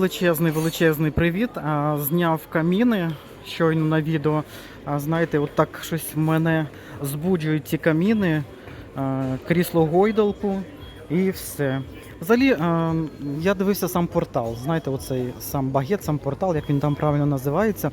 Величезний величезний привіт. Зняв каміни щойно на відео. Знаєте, от так щось мене збуджують ці каміни, крісло гойдалку і все. Взагалі, я дивився сам портал. Знаєте, оцей сам багет, сам портал, як він там правильно називається.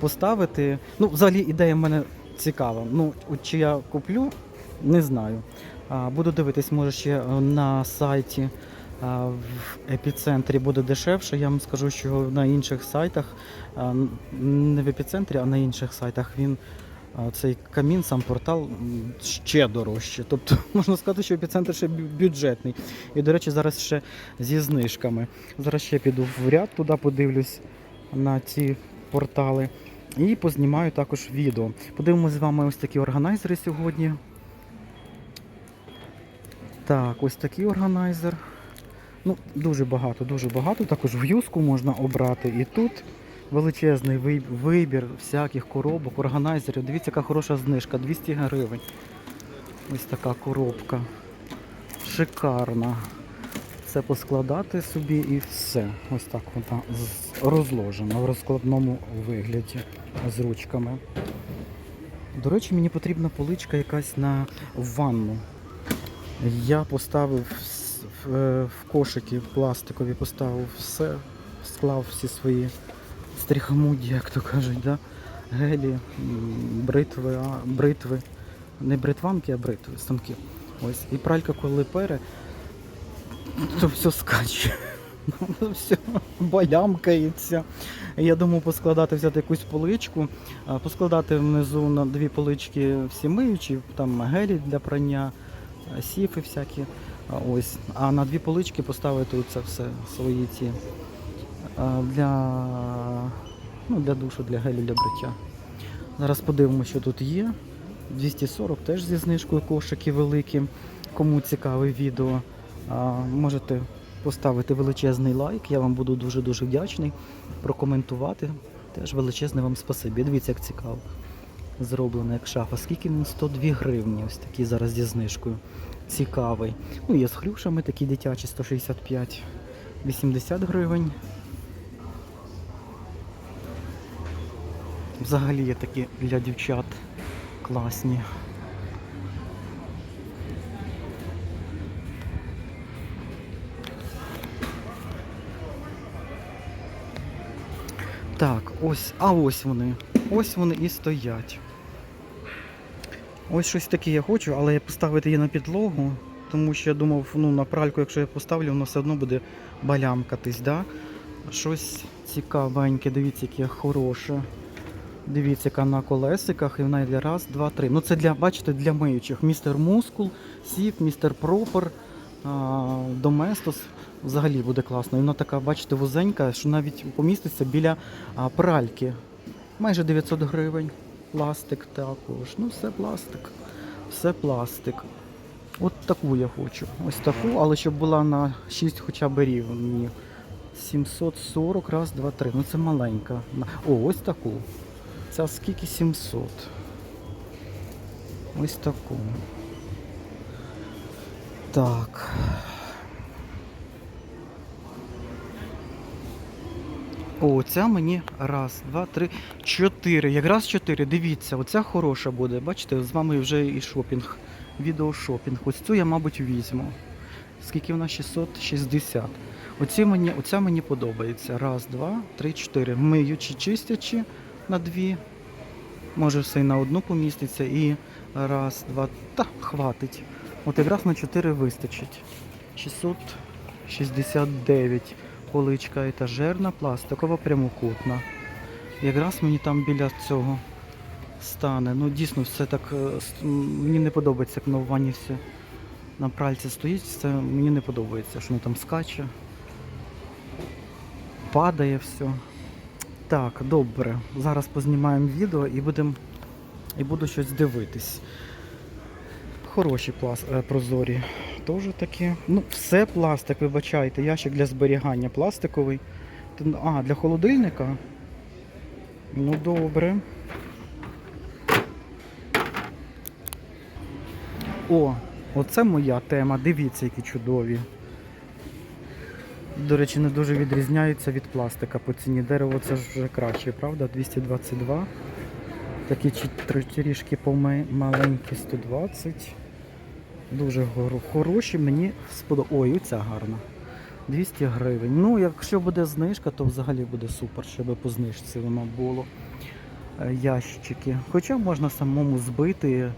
Поставити. Ну, взагалі, ідея в мене цікава. Ну, от чи я куплю, не знаю. Буду дивитись, може ще е, на сайті в епіцентрі буде дешевше. Я вам скажу, що на інших сайтах, не в епіцентрі, а на інших сайтах він. Цей камін, сам портал ще дорожче. Тобто можна сказати, що епіцентр ще бюджетний. І, до речі, зараз ще зі знижками. Зараз ще піду в ряд туди, подивлюсь на ці портали. І познімаю також відео. Подивимося з вами ось такі органайзери сьогодні. Так, ось такий органайзер. Ну, дуже багато, дуже багато. Також в можна обрати. І тут величезний вибір всяких коробок, органайзерів. Дивіться, яка хороша знижка, 200 гривень. Ось така коробка. Шикарна. Це поскладати собі і все. Ось так вона розложена в розкладному вигляді з ручками. До речі, мені потрібна поличка якась на ванну. Я поставив в, е, кошики пластикові, поставив все, склав всі свої стріхомуді, як то кажуть, да? гелі, бритви, а, бритви. Не бритванки, а бритви, станки. Ось. І пралька, коли пере, то все скаче. Все балямкається. Я думав поскладати, взяти якусь поличку, поскладати внизу на дві полички всі миючі, там гелі для прання, сіфи всякі. Ось. А на дві полички поставити це все свої ці для, ну, для душу, для гелю, для бриття. Зараз подивимося, що тут є. 240 теж зі знижкою кошики великі. Кому цікаве відео, можете поставити величезний лайк. Я вам буду дуже-дуже вдячний. Прокоментувати. Теж величезне вам спасибі. Дивіться, як цікаво. Зроблено як шафа. Скільки він 102 гривні, ось такі зараз зі знижкою. Цікавий. Ну, є з хрюшами такі дитячі 165, 80 гривень. Взагалі є такі для дівчат класні. Так, ось, а ось вони. Ось вони і стоять. Ось щось таке я хочу, але поставити її на підлогу, тому що я думав, ну на пральку, якщо я поставлю, воно все одно буде балямкатись, да? Щось цікавеньке, дивіться, яке хороше. Дивіться, яка на колесиках, і вона йде раз, два, три. Ну це для, бачите, для миючих. Містер Мускул, Сів, містер Пропер, Доместос. Взагалі буде класно. І вона така, бачите, вузенька, що навіть поміститься біля пральки. Майже 900 гривень. Пластик також. Ну, все пластик. Все пластик. От таку я хочу. Ось таку, але щоб була на 6 хоча б рівні. 740, раз, два, три. Ну це маленька. О, ось таку. Ця скільки 700. Ось таку. Так. О, ця мені раз, два, три, чотири. Якраз чотири. Дивіться, оця хороша буде. Бачите, з вами вже і шопінг. Відеошопінг. Ось цю я, мабуть, візьму. Скільки вона? 660. Оці мені, оця мені подобається. Раз, два, три, чотири. Миючи, чистячи на дві. Може все і на одну поміститься. І раз, два. Та, хватить. От якраз на 4 вистачить. 669. Поличка етажерна, пластикова, прямокутна. Якраз мені там біля цього стане. Ну дійсно все так. е, Мені не подобається, як на ванні все на пральці стоїть, це мені не подобається, що воно там скаче. Падає все. Так, добре. Зараз познімаємо відео і будемо і буду щось дивитись. Хороші плас... е, прозорі. Теж такі. Ну, все пластик, вибачайте. Ящик для зберігання пластиковий. А, для холодильника. Ну, добре. О, оце моя тема. Дивіться, які чудові. До речі, не дуже відрізняються від пластика по ціні. Дерево це ж вже краще, правда? 222. Такі трішки маленькі 120. Дуже хороші, мені сподобалося. Ой, оця гарна. 200 гривень. Ну, якщо буде знижка, то взагалі буде супер, щоб по знижці воно було. Е, Ящики. Хоча можна самому збити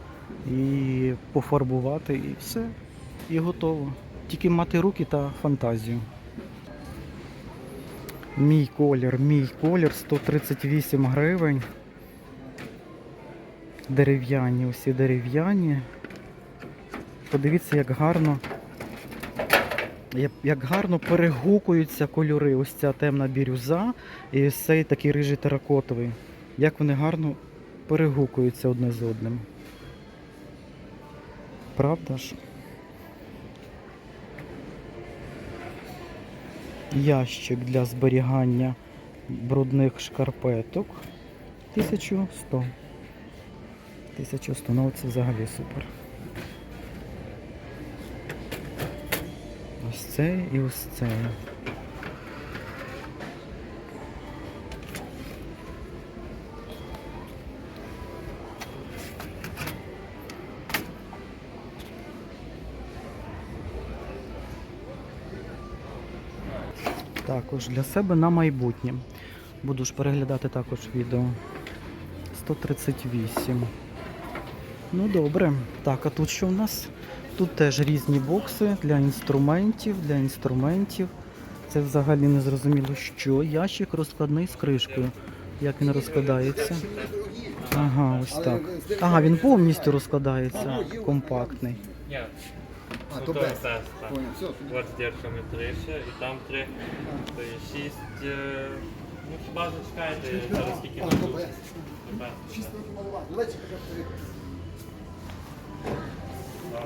і пофарбувати, і все. І готово. Тільки мати руки та фантазію. Мій колір, мій колір 138 гривень. Дерев'яні, усі дерев'яні. Подивіться, як гарно, як- гарно перегукуються кольори. Ось ця темна бірюза і ось цей такий рижий теракотовий. Як вони гарно перегукуються одне з одним. Правда ж? Ящик для зберігання брудних шкарпеток 1100. 1100, ну це взагалі супер. Ось цей і ось цей. Також для себе на майбутнє. Буду ж переглядати також відео. 138. Ну добре. Так, а тут що в нас? Тут теж різні бокси для інструментів, для інструментів. Це взагалі не зрозуміло що. Ящик розкладний з кришкою. Як він розкладається? Ага, ось так. Ага, він повністю розкладається. Компактний. А, то без. тест, так. Понял, все. От з дірками три ще, і там три, то є шість. е, Ну хіба зачекаєте, зараз скільки А, там то тут? Шість років малувати. Як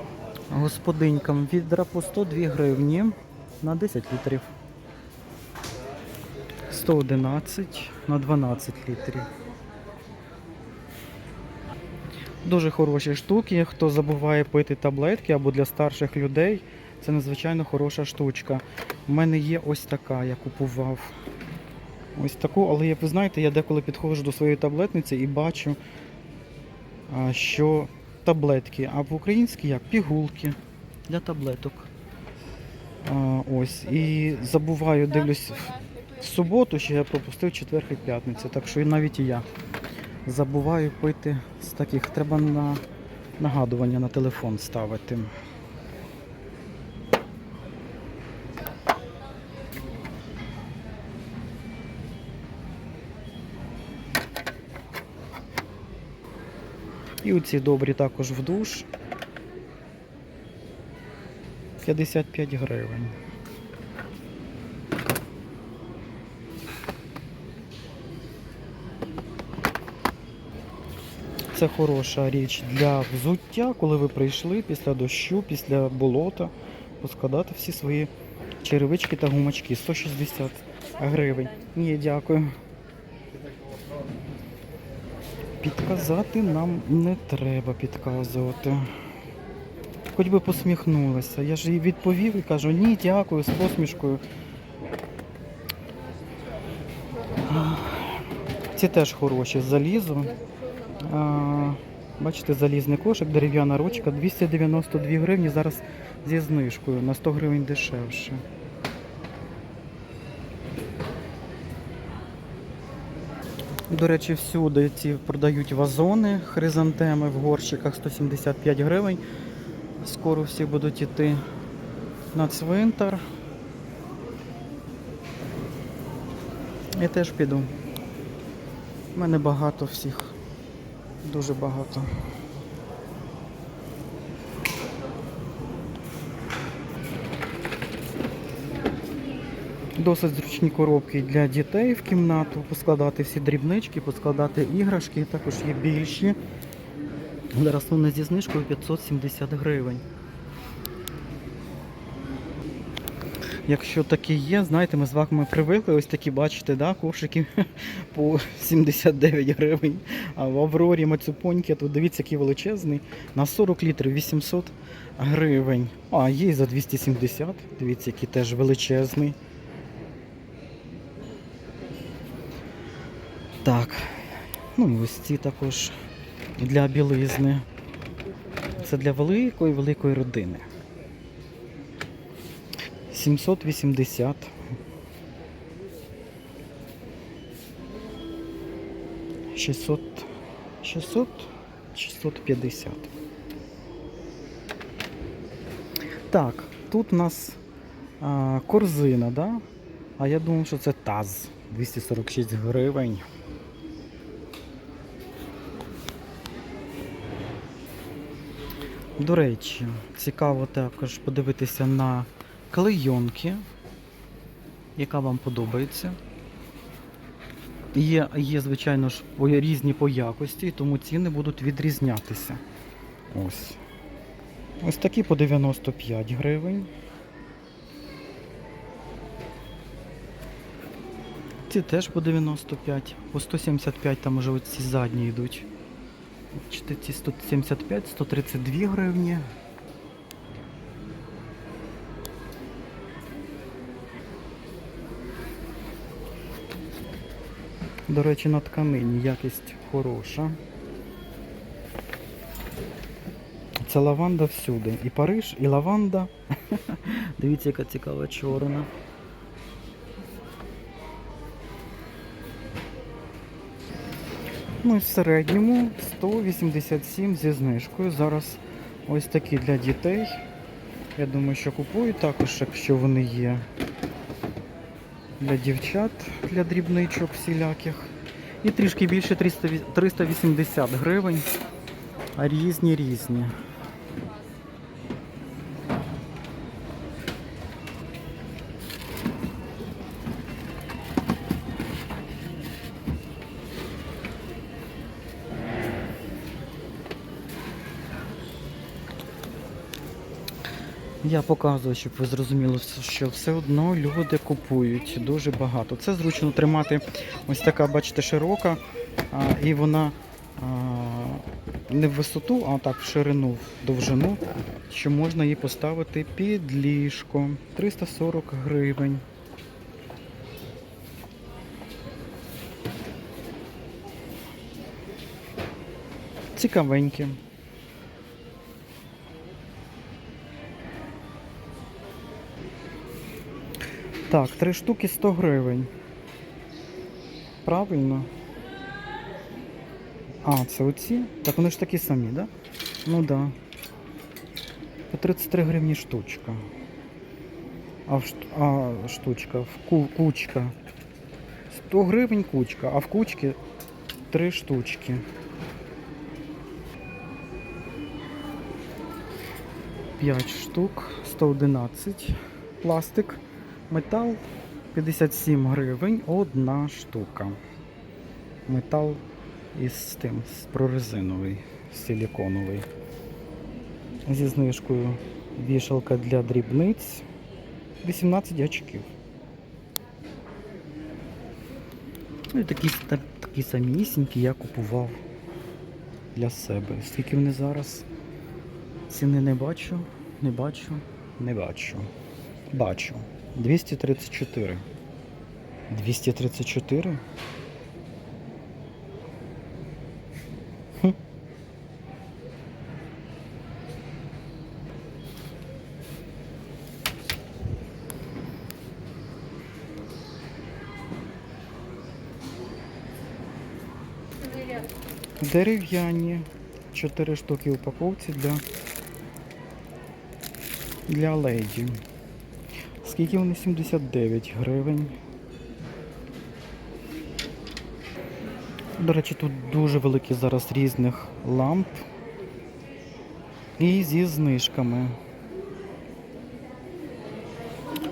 Господинькам відра по 102 гривні на 10 літрів. 111 на 12 літрів. Дуже хороші штуки. Хто забуває пити таблетки або для старших людей, це надзвичайно хороша штучка. У мене є ось така, я купував. Ось таку, але як ви знаєте, я деколи підходжу до своєї таблетниці і бачу, що таблетки, а в українській як пігулки для таблеток. А, ось. І забуваю, дивлюсь в- суботу, що я пропустив четвер і п'ятницю. Так що і навіть і я забуваю пити з таких. Треба на нагадування на телефон ставити. І оці добрі також в душ. 55 гривень. Це хороша річ для взуття, коли ви прийшли після дощу, після болота, поскладати всі свої черевички та гумачки. 160 гривень. Ні, дякую. Підказати нам не треба підказувати. Хоч би посміхнулася. Я ж їй відповів і кажу, ні, дякую, з посмішкою. Ці теж хороші залізо. Бачите, залізний кошик, дерев'яна ручка, 292 гривні. Зараз зі знижкою на 100 гривень дешевше. До речі, всюди ці продають вазони, хризантеми в горщиках 175 гривень. Скоро всі будуть йти на цвинтар. Я теж піду. У мене багато всіх. Дуже багато. Досить зручні коробки для дітей в кімнату, поскладати всі дрібнички, поскладати іграшки, також є більші. Зараз вони зі знижкою 570 гривень. Якщо такі є, знаєте, ми з вами привикли, ось такі, бачите, да, кошики по 79 гривень. А в Аврорі Мацюпоньки, тут дивіться, який величезний, на 40 літрів 800 гривень. А, є і за 270, дивіться, який теж величезний. Так. Ну і ось ці також для білизни. Це для великої великої родини. 780. Шістсот, 600, 650. Так, тут у нас а, корзина, да? А я думав, що це таз. 246 гривень. До речі, цікаво також подивитися на клейонки, яка вам подобається. Є, є, звичайно ж, різні по якості, тому ціни будуть відрізнятися. Ось. Ось такі по 95 гривень. Ці теж по 95, по 175 там уже ці задні йдуть. Ці 175, 132 гривні. До речі, на тканині якість хороша. Це лаванда всюди. І Париж, і лаванда. Дивіться, яка цікава чорна. Ну і в середньому 187 зі знижкою. Зараз ось такі для дітей. Я думаю, що купую також, якщо вони є. Для дівчат, для дрібничок всіляких. І трішки більше 380 гривень. А різні різні. Я показую, щоб ви зрозуміли, що все одно люди купують дуже багато. Це зручно тримати ось така, бачите, широка, і вона не в висоту, а так в ширину, в довжину, що можна її поставити під ліжко. 340 гривень. Цікавенькі. Так, три штуки 100 гривень. Правильно? А, це оці? Так вони ж такі самі, так? Да? Ну да. По 33 гривні штучка. А, в, а штучка, в ку, кучка. 100 гривень кучка, а в кучці 3 штучки. П'ять штук, 111 пластик. Метал 57 гривень, одна штука. Метал із тим, з прорезиновий, силіконовий. Зі знижкою вішалка для дрібниць 18 очків. Ну і такі, такі самісінькі я купував для себе. Скільки вони зараз? Ціни не бачу, не бачу, не бачу. Бачу. 234. 234? Хм. Дерев'яні. 4 штуки в упаковці для, для леді. Скільки вони? 79 гривень. До речі, тут дуже великі зараз різних ламп. І зі знижками.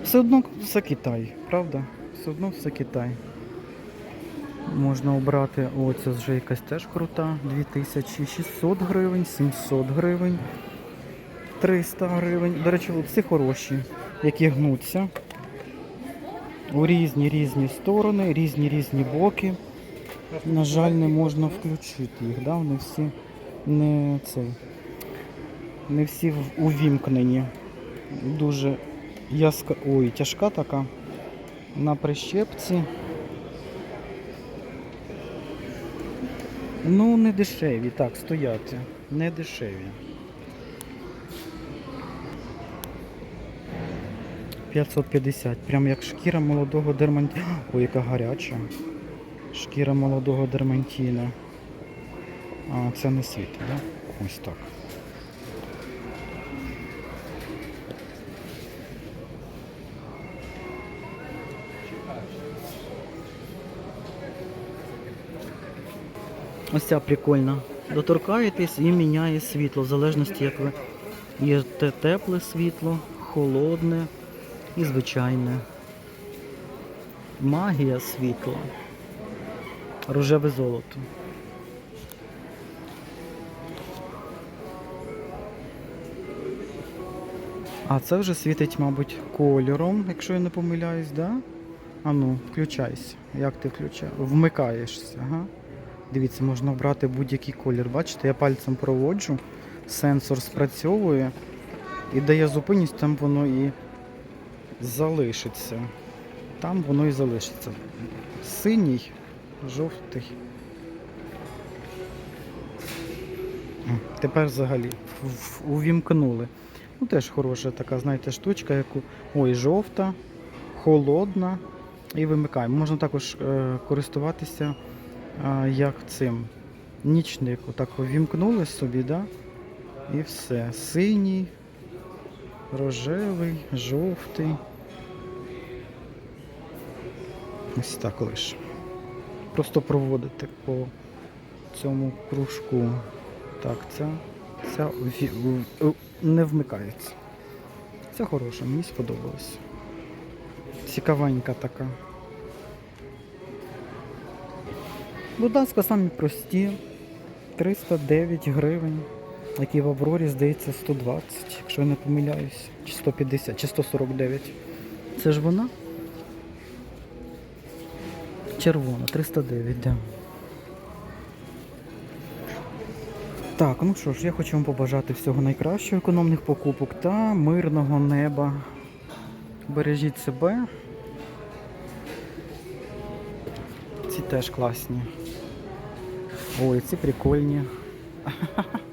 Все одно все Китай, правда? Все одно все Китай. Можна обрати, о, це вже якась теж крута. 2600 гривень, 700 гривень, 300 гривень. До речі, ці хороші, які гнуться. У різні різні сторони, різні різні боки. На жаль, не можна включити їх, да? вони всі не цей. Не всі увімкнені. Дуже яска... Ой, тяжка така. На прищепці. Ну, не дешеві, так, стоять. Не дешеві. 550, прям як шкіра молодого дермантіна. Ой, яка гаряча. Шкіра молодого дермантіна. А, це не світ, так? Да? Ось так. Ось ця прикольна. Доторкаєтесь і міняє світло, в залежності, як ви. Є тепле світло, холодне і звичайне. Магія світла. Рожеве золото. А це вже світить, мабуть, кольором, якщо я не помиляюсь, да? А ну, включайся. Як ти включаєш? Вмикаєшся, ага. Дивіться, можна обрати будь-який колір. Бачите, я пальцем проводжу, сенсор спрацьовує і де я зупинюсь, там воно і залишиться. Там воно і залишиться. Синій, жовтий. Тепер взагалі увімкнули. Ну, теж хороша така, знаєте, штучка, яку. Ой, жовта, холодна. І вимикаємо. Можна також е, користуватися а, як цим нічник. Отак увімкнули собі, да? І все. Синій, рожевий, жовтий. Ось так лише. Просто проводити по цьому кружку. Так, ця, ця не вмикається. Це хороша, мені сподобалось. Цікавенька така. Будь ласка, самі прості. 309 гривень, які в Аврорі, здається, 120, якщо я не помиляюсь, чи 150, чи 149. Це ж вона? Червона, 309, да. Так, ну що ж, я хочу вам побажати всього найкращого, економних покупок та мирного неба. Бережіть себе. Ці теж класні. Ой, ці прикольні.